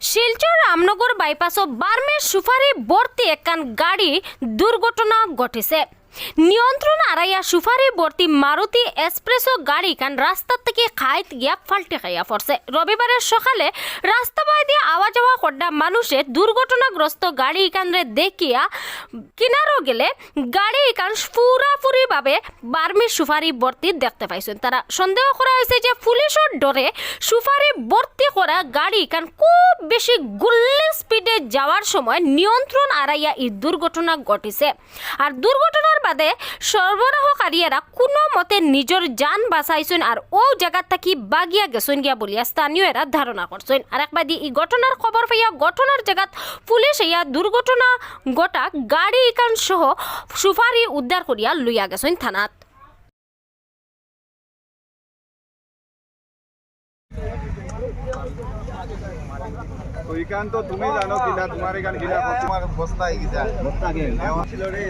শিলচর রামনগর বাইপাসও বার্মের সুফারি বর্তি একান গাড়ি দুর্ঘটনা ঘটেছে। নিয়ন্ত্রণ আড়াইয়া সুফারি ভর্তি মারুতি এক্সপ্রেসো গাড়ি কান রাস্তার থেকে খাইত গিয়া ফাল্টে খাইয়া পড়ছে। রবিবারের সকালে রাস্তা বাই দিয়ে আওয়া যাওয়া কড্ডা মানুষের দুর্ঘটনাগ্রস্ত গাড়ি ইকানরে দেখিয়া কিনারও গেলে গাড়ি ইকান পুরাপুরি ভাবে বার্মির সুফারি ভর্তি দেখতে পাইছেন। তারা সন্দেহ করা হয়েছে যে পুলিশের ডরে সুফারি ভর্তি করা গাড়ি ইকান খুব বেশি গুল্লি স্পিডে যাওয়ার সময় নিয়ন্ত্রণ আড়াইয়া এই দুর্ঘটনা ঘটিছে। আর দুর্ঘটনার বাদে সরবরাহকারীরা কোনো মতে নিজের যান বাঁচাইছেন আর ও জায়গা থাকি বাগিয়া গেছেন গিয়া বলিয়া স্থানীয় এরা ধারণা করছেন আর একবাদি এই ঘটনার খবর পাইয়া ঘটনার জায়গাত পুলিশ ইয়া দুর্ঘটনা গোটা গাড়ি ইকান সহ সুফারি উদ্ধার করিয়া লইয়া গেছেন থানাত। তো ইকান তো তুমি জানো কিনা তোমার এখান কিনা তোমার বস্তা এই গিয়া বস্তা কে ছিল রে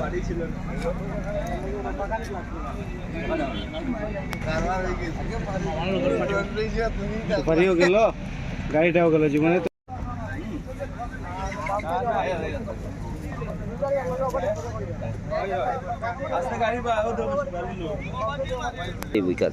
বাড়ি ছিল সুপারিও গেল গাড়িটাও গেল জীবনে তো বিকাল।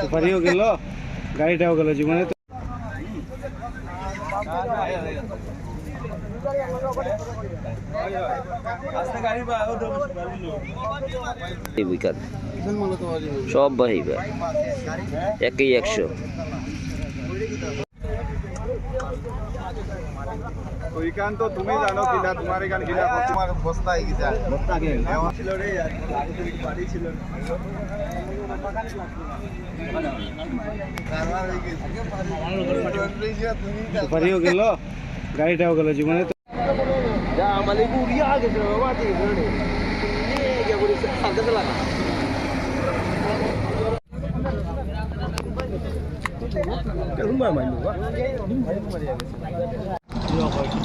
সুপারিও গেল গাড়িটাও গেল জীবনে। সব বাহিবা। একই একশো। ওইখান তো তুমি জানো কিনা তোমার এখান কিনা তোমার বস্তা হয়ে গেছে বস্তা কে? নেওয়া ছিল রে বাড়ি ছিল? সুপারিও গেল গাড়িটাও গেল জীবনে।